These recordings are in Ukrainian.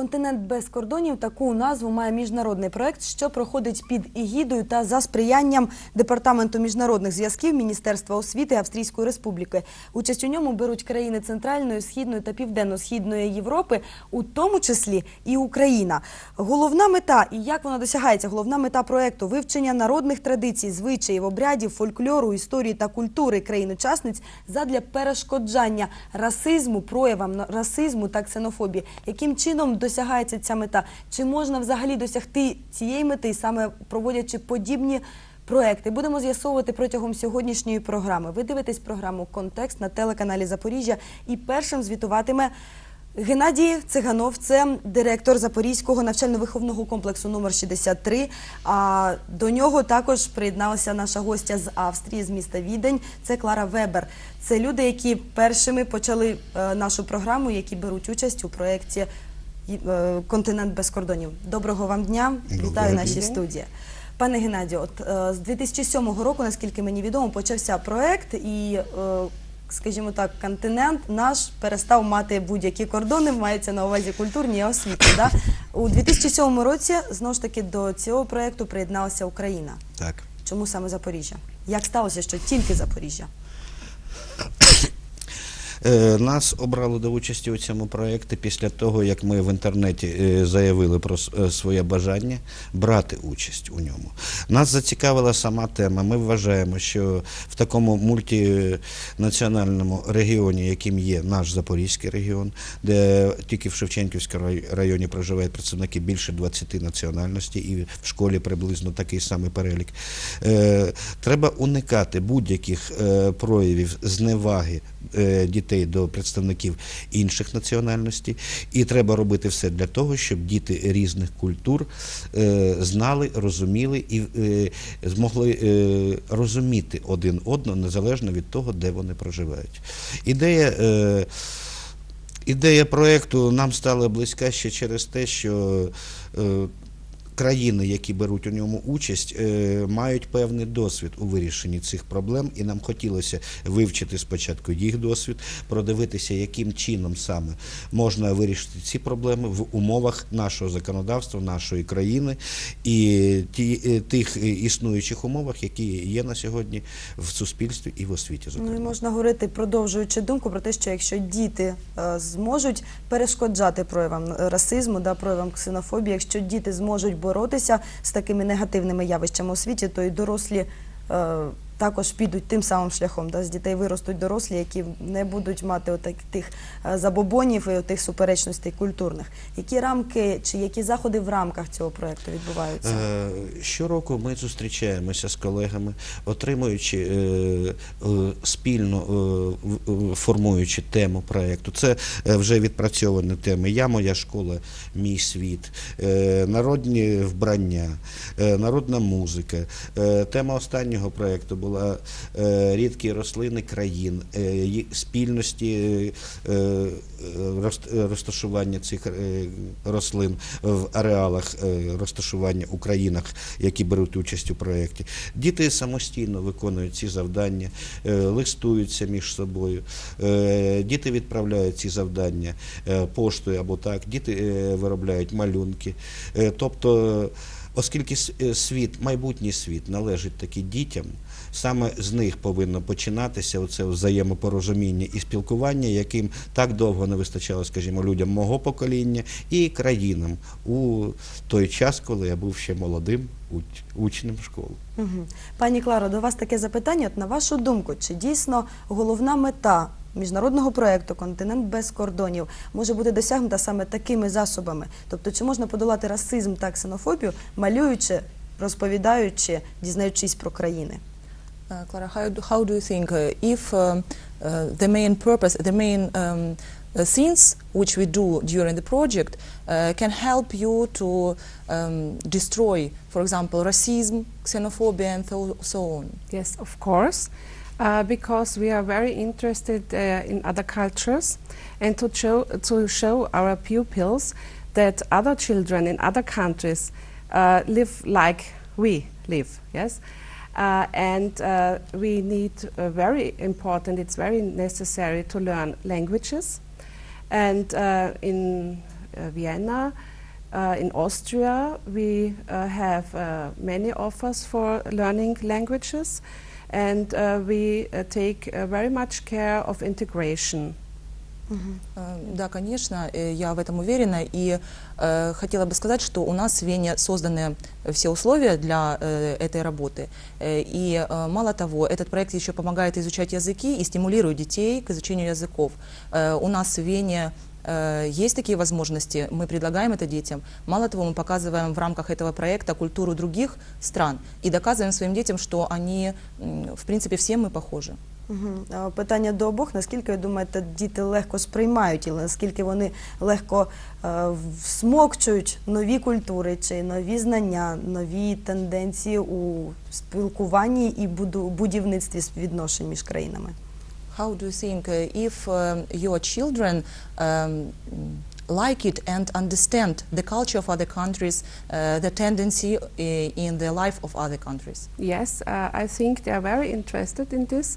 Континент без кордонів таку назву має міжнародний проект, що проходить під егідою та за сприянням департаменту міжнародних зв'язків Міністерства освіти Австрійської Республіки. Участь у ньому беруть країни Центральної, Східної та Південно-Східної Європи, у тому числі і Україна. Головна мета і як вона досягається? Головна мета проекту вивчення народних традицій, звичаїв, обрядів, фольклору, історії та культури країн-учасниць задля перешкоджання расизму, проявам расизму та ксенофобії. Яким чином досягається ця мета? Чи можна взагалі досягти цієї мети, саме проводячи подібні проекти? Будемо з'ясовувати протягом сьогоднішньої програми. Ви дивитесь програму Контекст на телеканалі Запоріжжя і першим звітуватиме. Геннадій Циганов, це директор Запорізького навчально-виховного комплексу номер 63. А до нього також приєдналася наша гостя з Австрії, з міста Відень. Це Клара Вебер. Це люди, які першими почали е, нашу програму, які беруть участь у проєкті Континент без кордонів. Доброго вам дня! Доброго Вітаю в нашій студії. Пане Геннадію, от е, з 2007 року, наскільки мені відомо, почався проект, і, е, скажімо так, континент наш перестав мати будь-які кордони, мається на увазі культурні і освітні. Да? У 2007 році знову ж таки до цього проекту приєдналася Україна. Так. Чому саме Запоріжжя? Як сталося, що тільки Запоріжжя? Е, Нас обрали до участі у цьому проєкті після того, як ми в інтернеті е, заявили про е, своє бажання брати участь у ньому. Нас зацікавила сама тема. Ми вважаємо, що в такому мультинаціональному регіоні, яким є наш Запорізький регіон, де тільки в Шевченківському районі проживають представники більше 20 національностей, і в школі приблизно такий самий перелік. Треба уникати будь-яких проявів зневаги дітей до представників інших національностей, і треба робити все для того, щоб діти різних культур е, знали, розуміли і е, змогли е, розуміти один одного незалежно від того, де вони проживають. Ідея. Е, Ідея проєкту нам стала близька ще через те, що е, країни, які беруть у ньому участь, е, мають певний досвід у вирішенні цих проблем, і нам хотілося вивчити спочатку їх досвід, продивитися, яким чином саме можна вирішити ці проблеми в умовах нашого законодавства, нашої країни і ті, е, тих е, існуючих умовах, які є на сьогодні в суспільстві і в освіті. Ну Зокрема. і можна говорити, продовжуючи думку про те, що якщо діти зможуть перешкоджати проявам расизму, да, проявам ксенофобії, якщо діти зможуть боротися з такими негативними явищами у світі, то й дорослі е, також підуть тим самим шляхом. Да, з дітей виростуть дорослі, які не будуть мати отак, тих е, забобонів і тих суперечностей культурних. Які рамки чи які заходи в рамках цього проекту відбуваються? Е, Щороку ми зустрічаємося з колегами, отримуючи е, спільно формуючи тему проєкту. Це вже відпрацьовані теми. Я, моя школа, мій світ, народні вбрання, народна музика. Тема останнього проєкту була е, рідкі рослини країн, е, спільності е, роз- розташування цих рослин в ареалах розташування у країнах, які беруть участь у проєкті. Діти самостійно виконують ці завдання, листуються між собою. Діти відправляють ці завдання поштою або так. Діти виробляють малюнки. Тобто, оскільки світ, майбутній світ належить таки дітям. Саме з них повинно починатися оце взаємопорозуміння і спілкування, яким так довго не вистачало, скажімо, людям мого покоління і країнам у той час, коли я був ще молодим учнем школи. Пані Кларо, до вас таке запитання. От на вашу думку, чи дійсно головна мета міжнародного проєкту Континент без кордонів може бути досягнута саме такими засобами? Тобто, чи можна подолати расизм та ксенофобію, малюючи, розповідаючи, дізнаючись про країни? Uh, Clara, how do, how do you think uh, if um, uh, the main purpose, the main um, uh, scenes which we do during the project uh, can help you to um, destroy, for example, racism, xenophobia, and so, so on? Yes, of course, uh, because we are very interested uh, in other cultures and to show, to show our pupils that other children in other countries uh, live like we live, yes? Uh, and uh, we need uh, very important, it's very necessary to learn languages. And uh, in uh, Vienna, uh, in Austria, we have many offers for learning languages, and we take very much care of integration. Э, Да, конечно, э, я в этом уверена. И э, хотела бы сказать, что у нас в Вене созданы все условия для э, этой работы. Э, и э, мало того, этот проект еще помогает изучать языки и стимулирует детей к изучению языков. Э, у нас в Вене есть такие возможности, мы предлагаем это детям. Мало того, мы показываем в рамках этого проекта культуру других стран и доказываем своим детям, что они, в принципе, все мы похожи. Питання до обох. Наскільки ви думаєте, діти легко сприймають і наскільки вони легко е, всмокчують нові культури чи нові знання, нові тенденції у спілкуванні і буду- будівництві відношень між країнами? How do you think uh, if um, your children um, like it and understand the culture of other countries, uh, the tendency uh, in the life of other countries? Yes, uh, I think they are very interested in this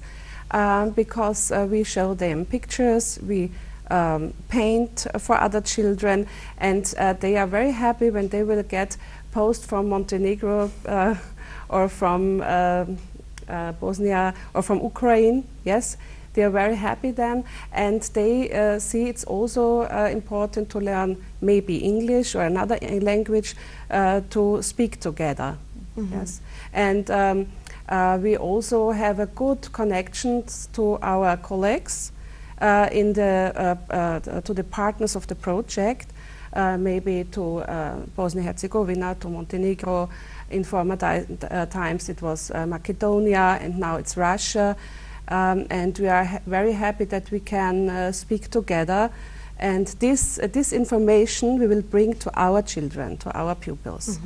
um, because uh, we show them pictures, we um, paint for other children, and uh, they are very happy when they will get post from Montenegro uh, or from um, uh, Bosnia or from Ukraine. Yes. They are very happy then, and they uh, see it's also uh, important to learn maybe English or another language uh, to speak together. Yes, and um, we also have a good connections to our colleagues uh, in the uh, uh, to the partners of the project, uh, maybe to uh, Bosnia Herzegovina, to Montenegro. In former uh, times it was uh, Macedonia, and now it's Russia. Um, and we are ha- very happy that we can uh, speak together. And this, uh, this information we will bring to our children, to our pupils. Э,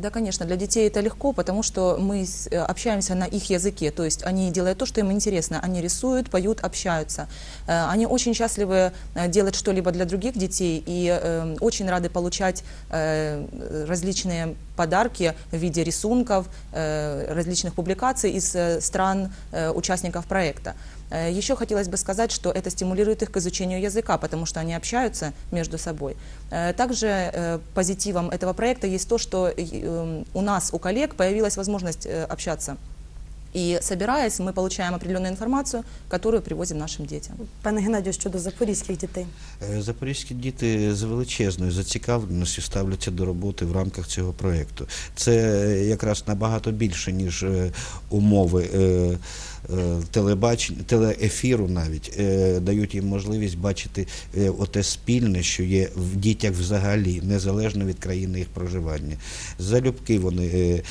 Да, конечно, для детей это легко, потому что мы с- э, общаемся на их языке, то есть они делают то, что им интересно, они рисуют, поют, общаются. Э, Они очень счастливы э, делать что-либо для других детей и э, очень рады получать э, различные подарки в виде рисунков, э, различных публикаций из э, стран э, участников проекта. Э, Еще хотелось бы сказать, что это стимулирует их к изучению языка, потому что они общаются между собой. Э, Также э, позитивом этого проекта есть то, что э, у нас, у коллег, появилась возможность э, общаться. И собираясь, мы получаем определенную информацию, которую привозим нашим детям. Пане Геннадію, щодо запорізьких дітей. Е, Запорізькі діти з величезною зацікавленістю ставляться до роботи в рамках цього проєкту. Це е, якраз набагато більше, ніж е, умови е, телебачення, телеефіру навіть е, дають їм можливість бачити е, оте спільне, що є в дітях взагалі, незалежно від країни їх проживання. Залюбки вони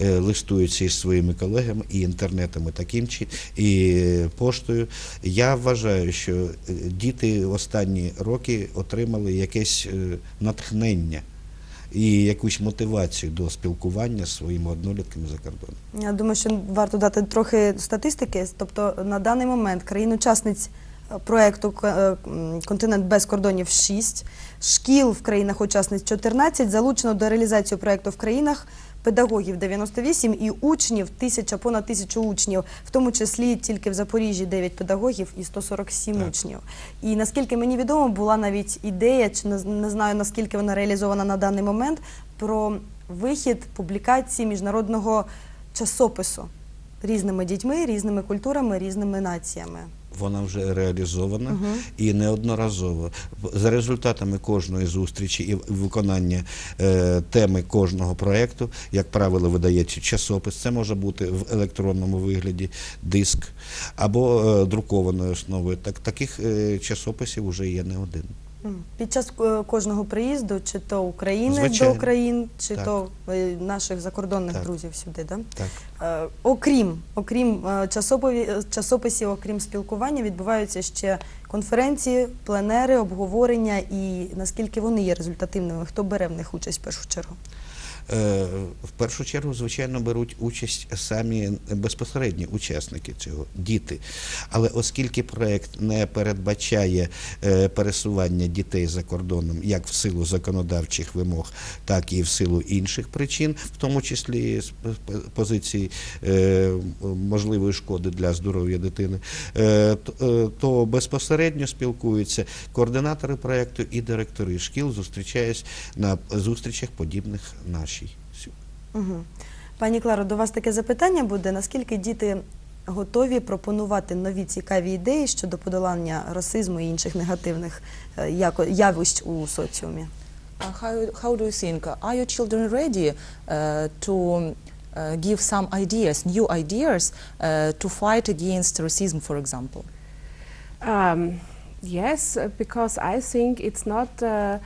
листуються із своїми колегами і інтернетами таким чи і поштою. Я вважаю, що діти останні роки отримали якесь натхнення і якусь мотивацію до спілкування з своїми однолітками за кордоном. Я думаю, що варто дати трохи статистики. Тобто на даний момент країн-учасниць проекту «К- е, Континент без кордонів 6, шкіл в країнах-учасниць 14, залучено до реалізації проекту в країнах педагогів 98 і учнів тисяча, понад тисячу учнів, в тому числі тільки в Запоріжжі 9 педагогів і 147 Так. учнів. І наскільки мені відомо, була навіть ідея, чи не, не знаю наскільки вона реалізована на даний момент, про вихід публікації міжнародного часопису різними дітьми, різними культурами, різними націями. Вона вже реалізована і неодноразово. За результатами кожної зустрічі і виконання е, теми кожного проєкту, як правило, видається часопис. Це може бути в електронному вигляді, диск або е, друкованою основою. Так, таких е, часописів вже є не один. Під час е, кожного приїзду, чи то України Звичайно. до України, чи Так. то е, наших закордонних Так. друзів сюди, да? Так. Е, Окрім, окрім часопові- часописів, окрім спілкування, відбуваються ще конференції, пленери, обговорення і наскільки вони є результативними, хто бере в них участь в першу чергу. Е, В першу чергу, звичайно, беруть участь самі безпосередні учасники цього діти. Але оскільки проект не передбачає е, пересування дітей за кордоном як в силу законодавчих вимог, так і в силу інших причин, в тому числі з позиції е, можливої шкоди для здоров'я дитини, то безпосередньо спілкуються координатори проекту і директори шкіл, зустрічаюсь на зустрічах подібних нашій. Угу. Пані Кларо, до вас таке запитання буде: наскільки діти готові пропонувати нові цікаві ідеї щодо подолання расизму і інших негативних е, явищ у соціумі? How, how do you think? Are your children ready uh, to uh, give some ideas, new ideas, uh, to fight against racism, for example? Um, yes, because I think it's not uh,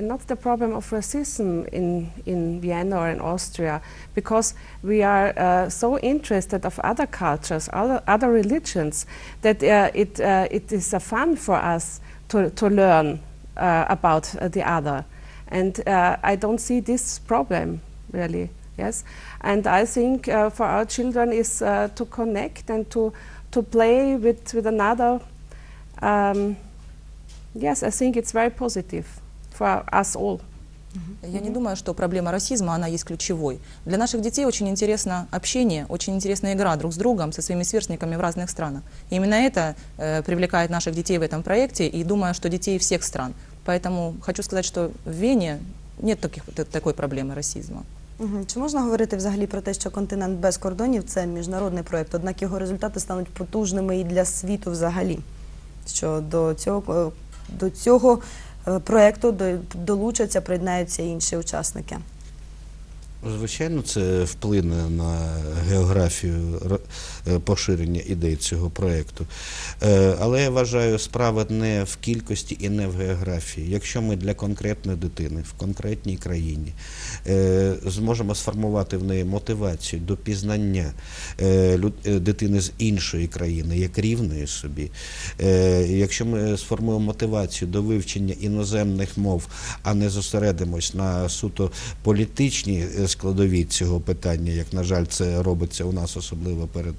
not the problem of racism in in Vienna or in Austria, because we are uh, so interested of other cultures, other other religions, that uh, it uh, it is a fun for us to to learn uh, about uh, the other, and uh, I don't see this problem really. Yes, and I think for our children is to connect and to to play with with another um, yes, I think it's very positive for us all. Я не думаю, что проблема расизма, она есть ключевой. Для наших детей очень интересно общение, очень интересна игра друг с другом, со своими сверстниками в разных странах. И именно это э, привлекает наших детей в этом проекте, и думаю, что детей всех стран. Поэтому хочу сказать, что в Вене нет таких, т- такой проблемы расизма. Угу. Чи можна говорити взагалі про те, що континент без кордонів це міжнародний проєкт, однак його результати стануть потужними і для світу взагалі? Що до цього, е, до цього е, проєкту до- долучаться, приєднаються інші учасники? Звичайно, це вплине на географію е, поширення ідей цього проєкту. Е, Але я вважаю, справа не в кількості і не в географії. Якщо ми для конкретної дитини в конкретній країні е, зможемо сформувати в неї мотивацію до пізнання дитини з іншої країни, як рівної собі, якщо ми сформуємо мотивацію до вивчення іноземних мов, а не зосередимось на суто політичній складовій цього питання, як на жаль, це робиться у нас особливо перед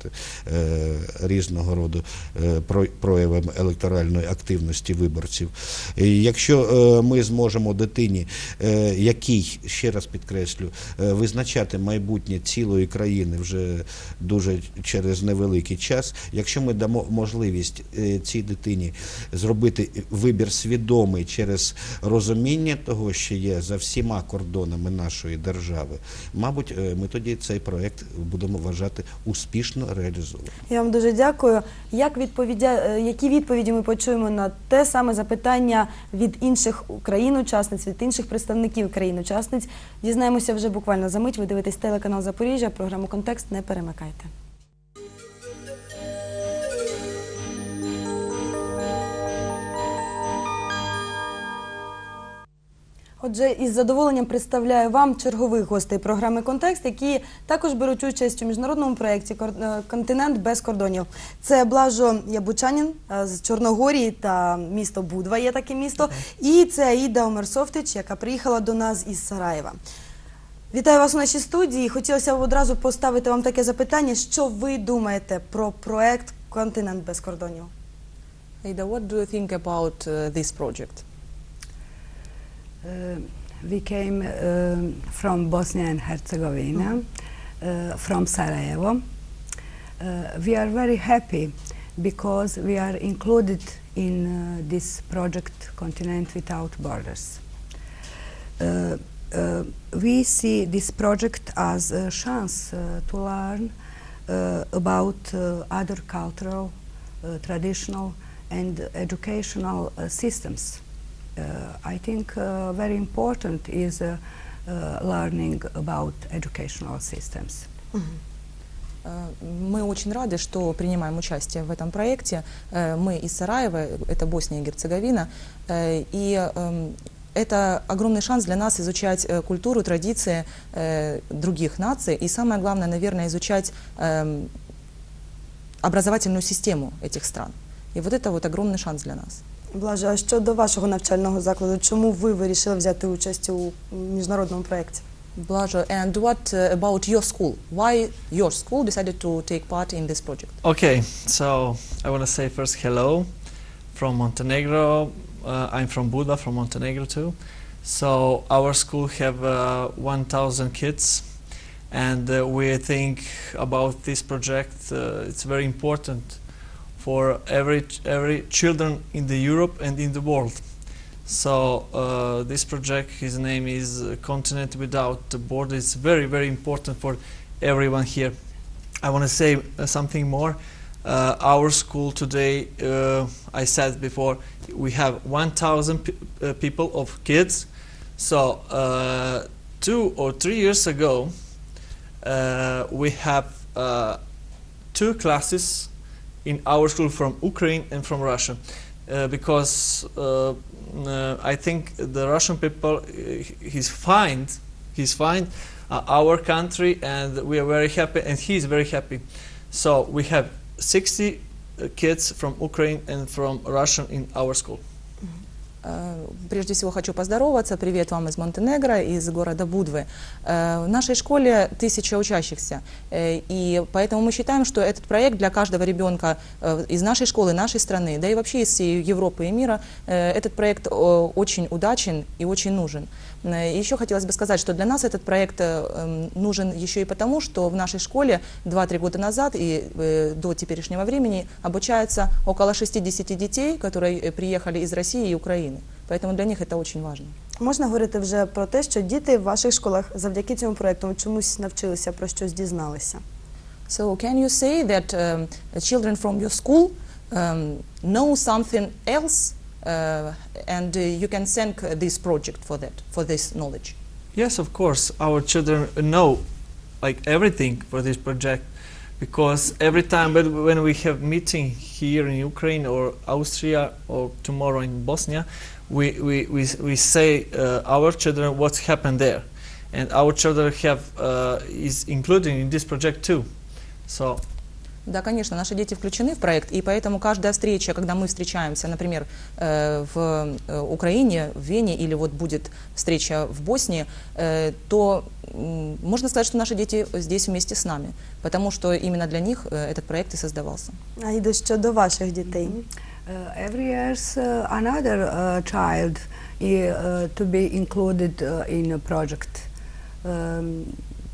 е, різного роду е, про- проявами електоральної активності виборців. І якщо е, ми зможемо дитині, е, який ще раз підкреслю, е, визначати майбутнє цілої країни вже дуже через невеликий час, якщо ми дамо можливість е, цій дитині зробити вибір свідомий через розуміння того, що є за всіма кордонами нашої держави, мабуть, е, ми тоді цей проект будемо вважати успішно реалізованим. Я вам дуже дякую. Як відповідя, е, які відповіді ми почуємо на те саме запитання від інших країн-учасниць, від інших представників країн-учасниць? Дізнаємося вже буквально за мить. Ви дивитесь телеканал Запоріжжя, програму Контекст. Не перемикайте. Отже, із задоволенням представляю вам чергових гостей програми Контекст, які також беруть участь у міжнародному проєкті «Кор- е, Континент без кордонів. Це Блажо Ябучанін е, з Чорногорії та місто Будва є таке місто. І це Аїда Омерсофтич, яка приїхала до нас із Сараєва. Вітаю вас у нашій студії. Хотілося б одразу поставити вам таке запитання, що ви думаєте про проєкт Континент без кордонів? Aida, what do you think about uh, this project? We came from Bosnia and Herzegovina, uh, from Sarajevo. We are very happy because we are included in this project Continent Without Borders. Uh, we see this project as a chance uh, to learn uh, about other cultural, traditional, and educational systems. Uh, I think uh, very important is uh, learning about educational systems. Э, Мы очень рады, что принимаем участие в этом проекте. Э, Мы из Сараева, это Босния и Герцеговина, э, и эм, это огромный шанс для нас изучать культуру, традиции других наций, и самое главное, наверное, изучать эм, образовательную систему этих стран. И вот это вот огромный шанс для нас. Блаже, а щодо вашого навчального закладу, чому ви вирішили взяти участь у міжнародному проєкті? Blažo, and what uh, about your school? Why your school decided to take part in this project? Okay, so I want to say first hello from Montenegro. Uh, I'm from Buda, from Montenegro too. So our school have uh, 1,000 kids, and uh, we think about this project. Uh, it's very important for every every children in the Europe and in the world. So uh, this project, his name is uh, Continent Without Borders. Border. It's very very important for everyone here. I want to say uh, something more. Uh, our school today, uh, I said before, we have 1,000 pe- uh, people of kids. So two or three years ago, we have two classes in our school from Ukraine and from Russia, uh, because uh, uh, I think the Russian people, uh, he's fine, he's fine, uh, our country, and we are very happy, and he is very happy. So we have 60 uh, kids from Ukraine and from Russia in our school. Э, Прежде всего хочу поздороваться. Привет вам из Монтенегро, из города Будвы. Э, В нашей школе тысяча учащихся, Э, и поэтому мы считаем, что этот проект для каждого ребенка из нашей школы, нашей страны, да и вообще из всей Европы и мира, этот проект очень удачен и очень нужен. Еще хотелось бы сказать, что для нас этот проект эм, нужен еще и потому, что в нашей школе 2-3 года назад и до теперешнего времени обучается около 60 детей, которые приехали из России и Украины. Поэтому для них это очень важно. Можна говорити вже про те, що діти в ваших школах завдяки цьому проекту чомусь навчилися про щось дізналися. So can you say that um, children from your school um, know something else uh, and uh, you can thank uh, this project for that, for this knowledge? Yes, of course, our children know like everything for this project because every time when we have meeting here in Ukraine or Austria or tomorrow in Bosnia, we, we, we, we say uh, our children what's happened there. And our children have uh, is included in this project too. So Да, конечно, наши дети включены в проект, и поэтому каждая встреча, когда мы встречаемся, например, э, в э, Украине, в Вене, или вот будет встреча в Боснии, э, то м, можно сказать, что наши дети здесь вместе с нами, потому что именно для них э, этот проект и создавался. А йде щодо ваших дітей. Uh, every year uh, another uh, child uh, to be included uh, in a project. Um,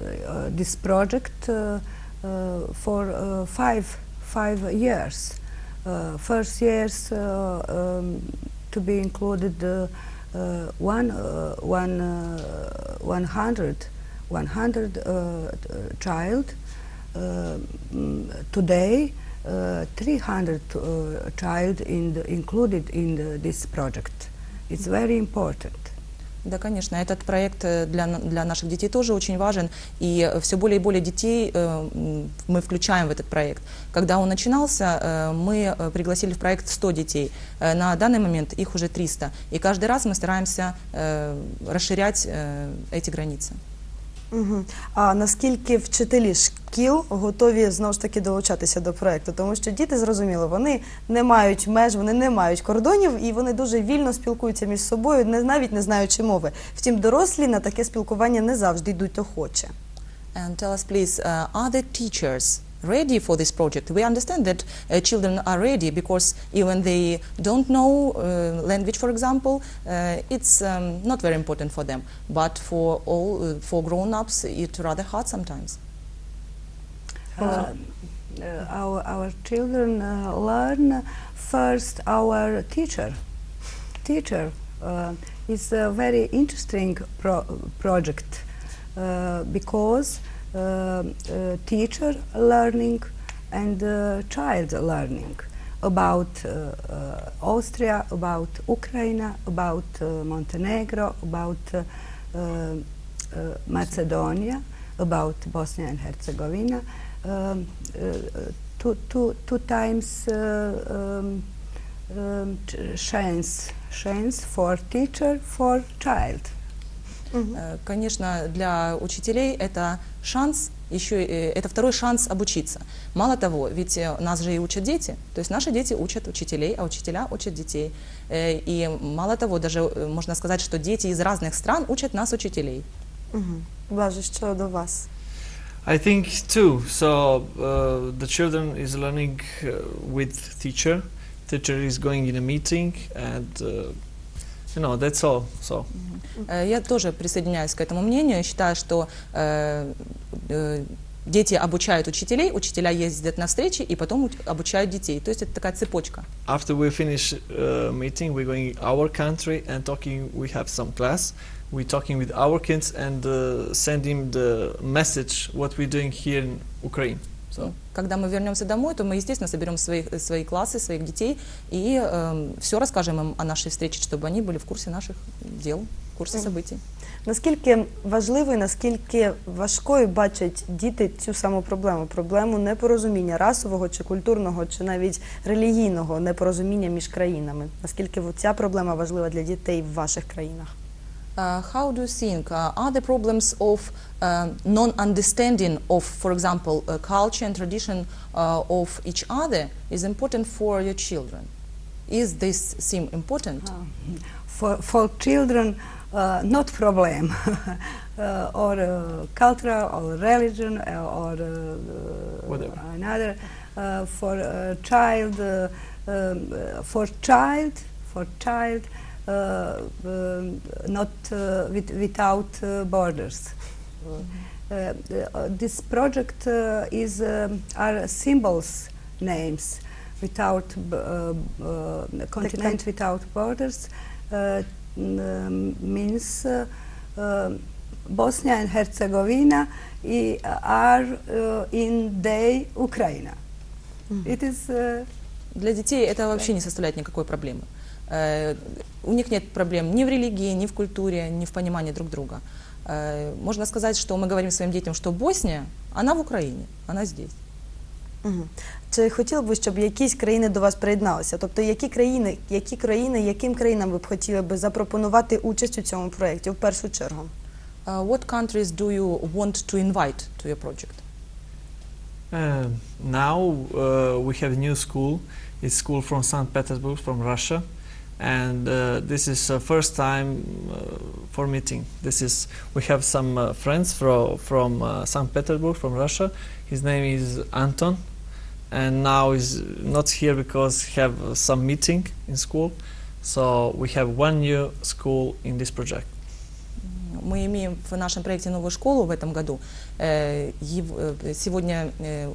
uh, this project uh, uh, for uh, five five years. Uh, first years uh, um, to be included uh, uh, one uh, one uh, 100 100 uh, child. Uh, mm, today, uh, 300 uh, child in the, included in the, this project. It's very important. Да, конечно, этот проект э, для, на- для наших детей тоже очень важен, и все более и более детей э, м, мы включаем в этот проект. Когда он начинался, э, мы э, пригласили в проект 100 детей. Э, На данный момент их уже 300, и каждый раз мы стараемся э, расширять э, эти границы. Угу. А наскільки вчителі шкіл готові знову ж таки долучатися до проекту? Тому що діти зрозуміло, вони не мають меж, вони не мають кордонів і вони дуже вільно спілкуються між собою, не навіть не знаючи мови. Втім, дорослі на таке спілкування не завжди йдуть охоче. And tell us, please, uh, are the teachers ready for this project? We understand that uh, children are ready because even they don't know uh, language, for example, uh, it's um, not very important for them. But for all, uh, for grown-ups, it's rather hard sometimes. Uh, uh, our, our children uh, learn first our teacher. Teacher uh, is a very interesting pro- project uh, because teacher learning and uh, child learning about uh, uh, Austria, about Ukraine, about uh, Montenegro, about uh, uh, uh, Macedonia, about Bosnia and Herzegovina. Um, uh, two, two, two times uh, um, um, chance, chance for teacher, for child. Э, Конечно, для учителей это шанс, еще э, это второй шанс обучиться. Мало того, ведь э, нас же и учат дети, то есть наши дети учат учителей, а учителя учат детей. Э, И мало того, даже э, можно сказать, что дети из разных стран учат нас учителей. Угу. Блаже, що до вас? I think too. So uh, the children is learning uh, with teacher. Teacher is going in a meeting, and uh, you know that's all. So Э, Я тоже присоединяюсь к этому мнению. Я считаю, что э, э, дети обучают учителей, учителя ездят на встречи и потом уч- обучают детей. То есть это такая цепочка. after we finish uh, meeting, we're going our country and talking. We have some class. We're talking with our kids and uh, sending the message what we're doing here in Ukraine. So. Когда мы вернемся домой, то мы, естественно, соберем свои, свои классы, своих детей и все расскажем им о нашей встрече, чтобы они были в курсе наших дел, в курсе Мгм. событий. Наскільки важливою, наскільки важкою бачать діти цю саму проблему? Проблему непорозуміння расового чи культурного, чи навіть релігійного непорозуміння між країнами? Наскільки от ця проблема важлива для дітей в ваших країнах? Uh, how do you think uh, are the problems of uh, non-understanding of, for example, uh, culture and tradition uh, of each other is important for your children? Is this seem important? For, for children, uh, not problem. uh, or uh, cultural or religion uh, or uh, Whatever. another. Uh, for a child, uh, um, for child, for child, not uh, with, without uh, borders. Uh, uh, this project uh, is um, are symbols names without b- uh, uh, continent without borders uh, um, means uh, um, Bosnia and Herzegovina i- are uh, in day Ukraine. It is uh, Для детей это вообще не составляет никакой проблемы. Э, У них нет проблем ни в религии, ни в культуре, ни в понимании друг друга. Э, Можно сказать, что мы говорим своим детям, что Босния, она в Украине, она здесь. Мгм. Чи хотіли б ви, щоб якісь країни до вас приєдналися? Тобто, які країни, які країни, яким країнам ви б хотіли би запропонувати участь у цьому проєкті в першу чергу? Uh, what countries do you want to invite to your project? Uh, now uh, we have a new school. It's school from St. Petersburg, from Russia, and uh, this is uh, first time uh, for meeting. This is we have some uh, friends from from uh, St. Petersburg, from Russia. His name is Anton, and now is not here because have uh, some meeting in school. So we have one new school in this project. Мы имеем в нашем проекте новую школу в этом году. Э, ев- э, Сегодня э,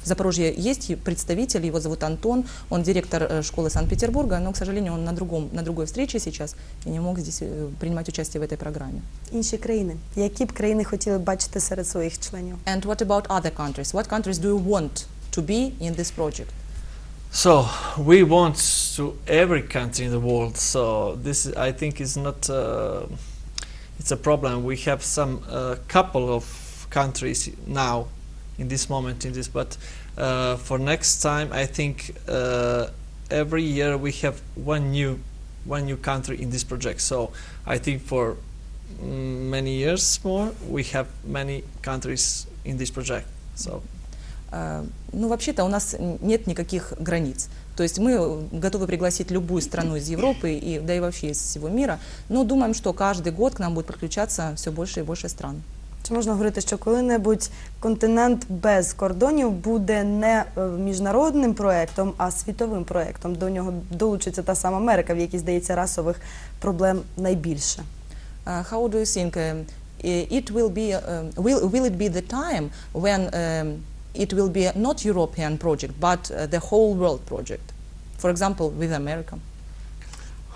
в З- в Запорожье есть и представитель, его зовут Антон, он директор э, школы Санкт-Петербурга, но, к сожалению, он на, другом, на другой встрече сейчас и не мог здесь э, принимать участие в этой программе. Інші країни. Які б країни хотіли б бачити серед своїх членів? And what about other countries? What countries do you want to be in this project? So we want to every country in the world. So this is- I think is not uh, it's a problem. We have some uh, couple of countries now in this moment in this, but uh, for next time I think uh, every year we have one new one new country in this project. So I think for mm, many years more we have many countries in this project. So. Э, Ну, вообще-то у нас н- нет никаких границ. То есть мы э, готовы пригласить любую страну из Европы, и, да и вообще из всего мира, но думаем, что каждый год к нам будет подключаться все больше и больше стран. Чи можна говорити, що коли-небудь континент без кордонів буде не е, міжнародним проєктом, а світовим проєктом? До нього долучиться та сама Америка, в якій здається расових проблем найбільше. Uh, how do you think um, it will be? Will will it be the time when it will be not European project but the whole world project? For example, with America.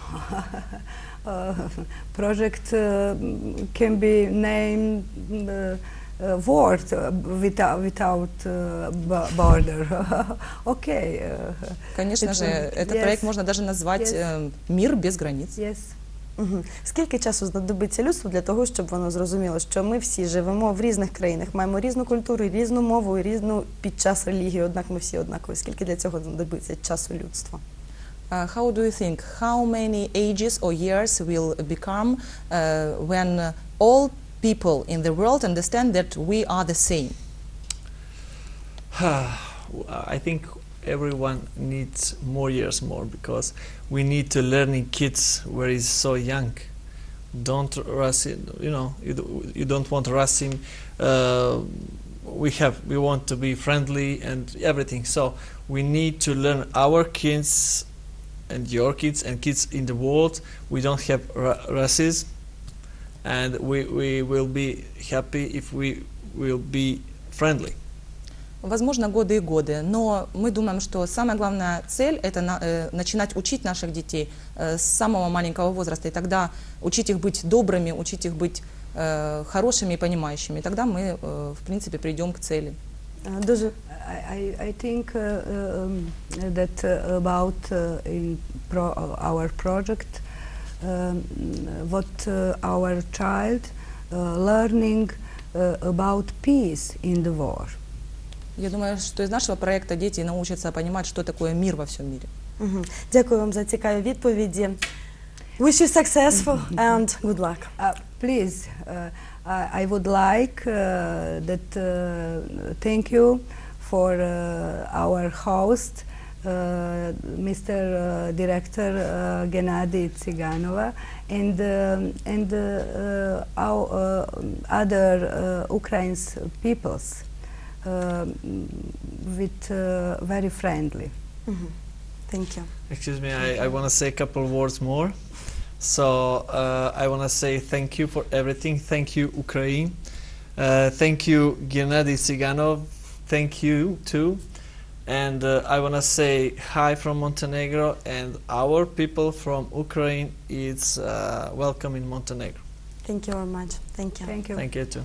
project uh, can be named uh, uh, word uh, without without uh, border. okay. Uh, Конечно It же, этот yes. проект можно даже назвать Yes. э, «Мир без границ». yes. Мгм. Скільки часу знадобиться людству для того, щоб воно зрозуміло, що ми всі живемо в різних країнах, маємо різну культуру, різну мову, різну під час релігії, однак ми всі однакові. Скільки для цього знадобиться часу людства? Uh, how do you think? How many ages or years will become uh, when uh, all people in the world understand that we are the same? I think everyone needs more years more because we need to learn in kids where he's so young. don't rush it, you know you, you don't want rushing uh, we have we want to be friendly and everything so we need to learn our kids and your kids and kids in the world we don't have ra- racism and we, we will be happy if we will be friendly. Возможно, годы и годы, но мы думаем, что самая главная цель – это на- э, начинать учить наших детей э, с самого маленького возраста, и тогда учить их быть добрыми, учить их быть э, хорошими и понимающими, и тогда мы, э, в принципе, придем к цели. Дуже I, I- I think uh, um, that uh, about uh, in pro, our project, um, what uh, our child uh, learning uh, about peace in the war. Я думаю, что из нашего проекта дети научатся понимать, что такое мир во всем мире. Мгм. Дякую вам за цікаві відповіді. Wish you successful and good luck. Uh, please, uh, I, I would like uh, that uh, thank you for uh, our host, uh, Mr. Uh, director Gennady Tsiganova, and, um, and our other Ukraine's peoples with very friendly. Mm -hmm. Thank you. Excuse me, I, I want to say a couple words more. So uh, I want to say thank you for everything. Thank you, Ukraine. Uh, thank you, Gennady Siganov, Thank you too. And uh, I want to say hi from Montenegro and our people from Ukraine. It's uh, welcome in Montenegro. Thank you very much. Thank you. Thank you. Thank you too.